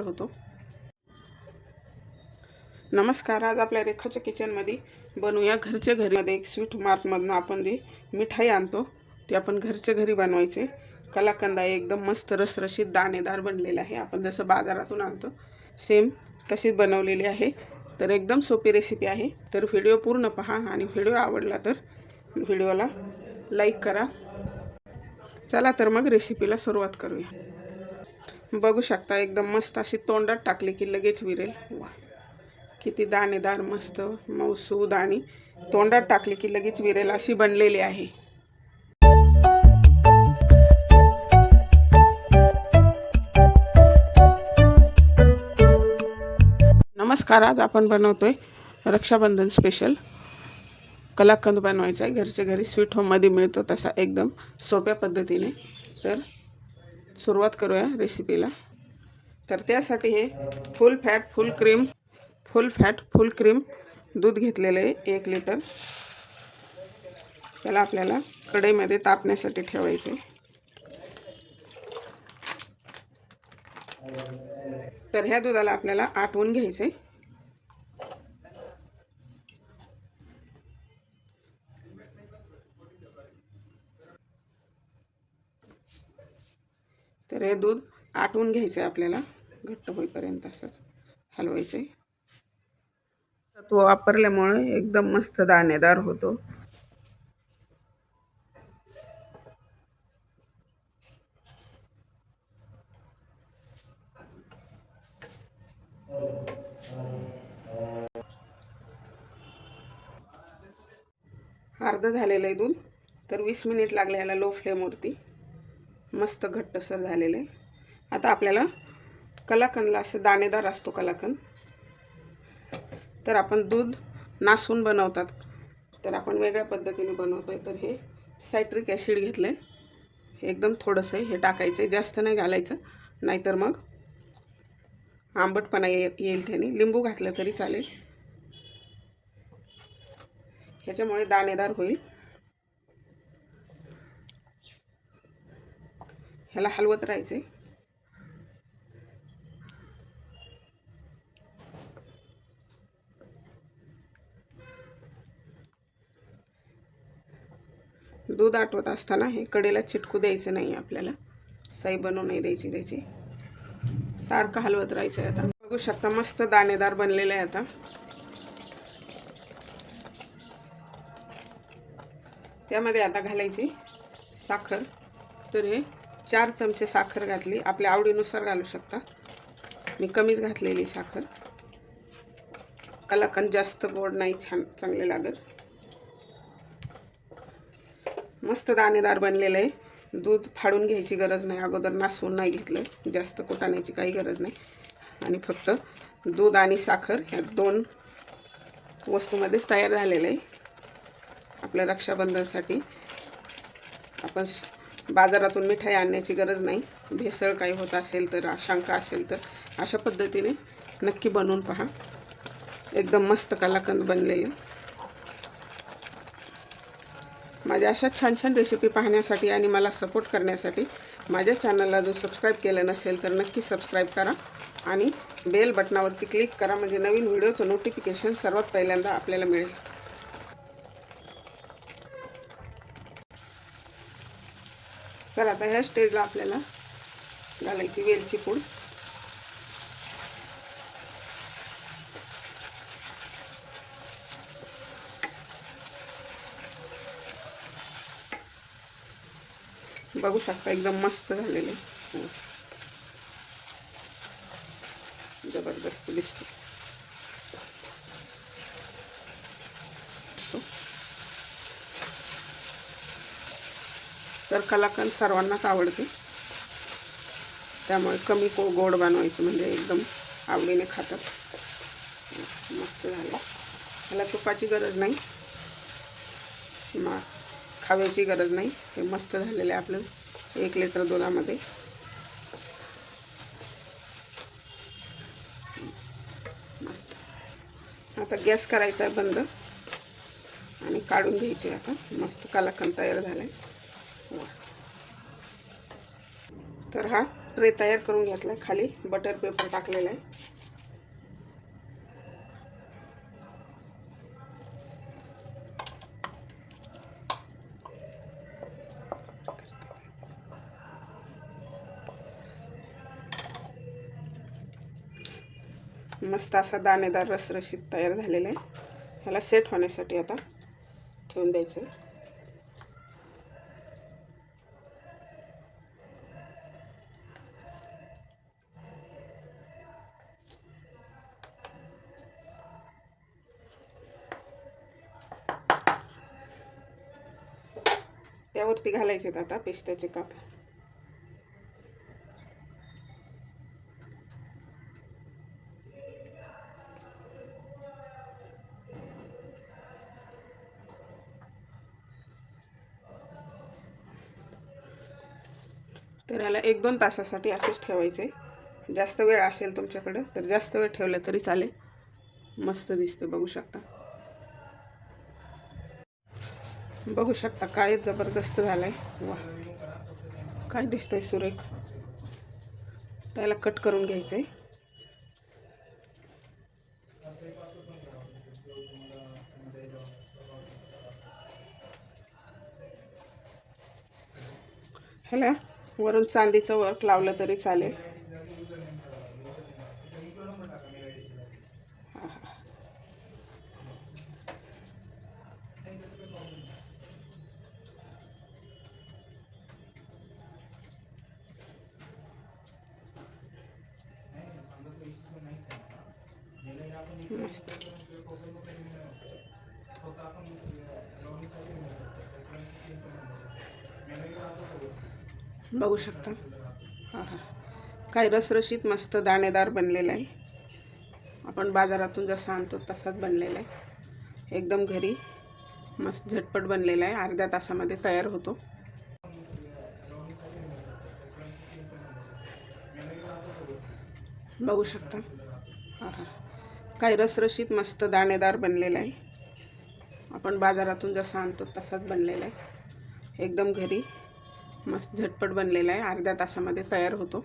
तयार होतो. नमस्कार आज आपल्या रेखाच्या किचनमध्ये बनवूया घरच्या घरीमध्ये एक स्वीट मार्टमधून आपण जी मिठाई आणतो ती आपण घरच्या घरी बनवायचे. कलाकंदा एकदम मस्त रसरशीत दाणेदार बनलेला आहे. आपण जसं बाजारातून आणतो सेम तशीच बनवलेली आहे. तर एकदम सोपी रेसिपी आहे. तर व्हिडिओ पूर्ण पहा आणि व्हिडिओ आवडला तर व्हिडिओला लाईक करा. चला तर मग रेसिपीला सुरुवात करूया. बघू शकता एकदम मस्त अशी तोंडात टाकली की लगेच विरेल. वा किती दाणेदार मस्त मऊसूद आणि तोंडात टाकली की लगेच विरेल अशी बनलेली आहे. नमस्कार आज आपण बनवतोय रक्षाबंधन स्पेशल कलाकंद बनवायचा आहे घरच्या घरी स्वीट होममध्ये मिळतो तसा एकदम सोप्या पद्धतीने. तर सुरुवात करूया रेसिपीला तर त्यासाठी हे full fat full cream full fat full cream दूध घेतलेलं आहे एक लिटर त्याला आपल्याला कढईमध्ये तापण्यासाठी ठेवायचे तर ह्या दुधाला आपल्याला आटवून घ्यायचं आहे रे दूध आटवून घ्यायचं आहे आपल्याला. घट्ट होईपर्यंत असंच हलवायचं आहे तत्व वापरल्यामुळे एकदम मस्त दाणेदार होतो. अर्ध झालेलं आहे दूध. तर वीस मिनिट लागले ह्याला लो फ्लेमवरती मस्त घट्टसर झालेलं आहे. आता आपल्याला कलाकंदला असं दाणेदार असतो कलाकंद. तर आपण दूध नासून बनवतात. तर आपण वेगळ्या पद्धतीने बनवतो आहे तर हे सायट्रिक ॲसिड घेतलं आहे हे एकदम थोडंसं हे टाकायचं आहे जास्त नाही घालायचं. नाहीतर मग आंबटपणा ये येईल त्याने. लिंबू घातलं तरी चालेल. ह्याच्यामुळे दाणेदार होईल. ह्याला हलवत राहायचं आहे दूध आटवत असताना हे कडेला चिटकू द्यायचं नाही आपल्याला. साई बनवू नाही द्यायची त्याची. सारखं हलवत राहायचं आहे आता. बघू शकता मस्त दाणेदार बनलेलं आहे आता. त्यामध्ये आता घालायची साखर. तर हे चार चमचे साखर घातली. आपल्या आवडीनुसार घालू शकता. मी कमीच घातलेली साखर. कलाकंद जास्त गोड नाही छान चांगले लागत. मस्त दाणेदार बनलेलं. आहे दूध फाडून घ्यायची गरज नाही. अगोदर नासवून नाही घेतलं. जास्त कुटाण्याची काही गरज नाही. आणि फक्त दूध आणि साखर ह्या दोन वस्तूमध्येच तयार झालेलं. आहे आपल्या रक्षाबंधनसाठी आपण बाजारातून मिठाई आणण्याची गरज नाही. भेसळ काही होत असेल तर शंका असेल तर अशा पद्धतीने नक्की बनवून पहा. एकदम मस्त कलाकंद बनलेले. माझ्या अशा छान छान रेसिपी पाहण्यासाठी आणि मला सपोर्ट करण्यासाठी माझ्या चॅनलला अजून सबस्क्राईब केलं नसेल तर नक्की सबस्क्राईब करा आणि बेल बटनावरती क्लिक करा म्हणजे नवीन व्हिडिओचं नोटिफिकेशन सर्वात पहिल्यांदा आपल्याला मिळेल. तर आता ह्या स्टेजला आपल्याला घालायची वेलची पूड. बघू शकता एकदम मस्त झालेले जबरदस्त दिसते तर कलाकंद सर्वांनाच आवडते. त्यामुळे कमी को गोड बनवायचं म्हणजे एकदम आवडीने खातात. मस्त झालं. ह्याला तुपाची गरज नाही. मग खाव्याची गरज नाही. हे मस्त झालेलं आहे आपलं. एक लिटर दुधामध्ये. मस्त. आता गॅस करायचा आहे बंद. आणि काढून घ्यायचे आता. मस्त कलाकंद तयार झाला आहे तर हा ट्रे तयार करून घेतला आहे खाली बटर पेपर टाकलेला आहे. मस्त असा दाणेदार रसरशीत तयार झालेला आहे. ह्याला सेट होण्यासाठी आता ठेवून द्यायचं आहे त्यावरती घालायचे आहेत आता पिस्त्याचे काप. तर ह्याला एक दोन तासासाठी असेच ठेवायचे. जास्त वेळ असेल तुमच्याकडं तर जास्त वेळ ठेवलं तरी चालेल. मस्त दिसते बघू शकता. बघू शकता काय जबरदस्त झालाय. वा. काय दिसतंय सुरेख. त्याला कट करून घ्यायचं आहे ह्याला वरून चांदीचं वर्क लावलं तरी चालेल. मस्त बघू शकता. हां हां. काय रसरशीत मस्त दाणेदार बनलेला आहे. आपण बाजारातून जसं आणतो तसाच बनलेला आहे. एकदम घरी मस्त झटपट बनलेला आहे. अर्ध्या तासामध्ये तयार होतो. बघू शकता. हां हां. काय रसरशीत मस्त दाणेदार बनलेला आहे. आपण बाजारातून जसं आणतो तसाच बनलेला आहे. एकदम घरी मस्त झटपट बनलेला आहे. अर्ध्या तासामध्ये तयार होतो.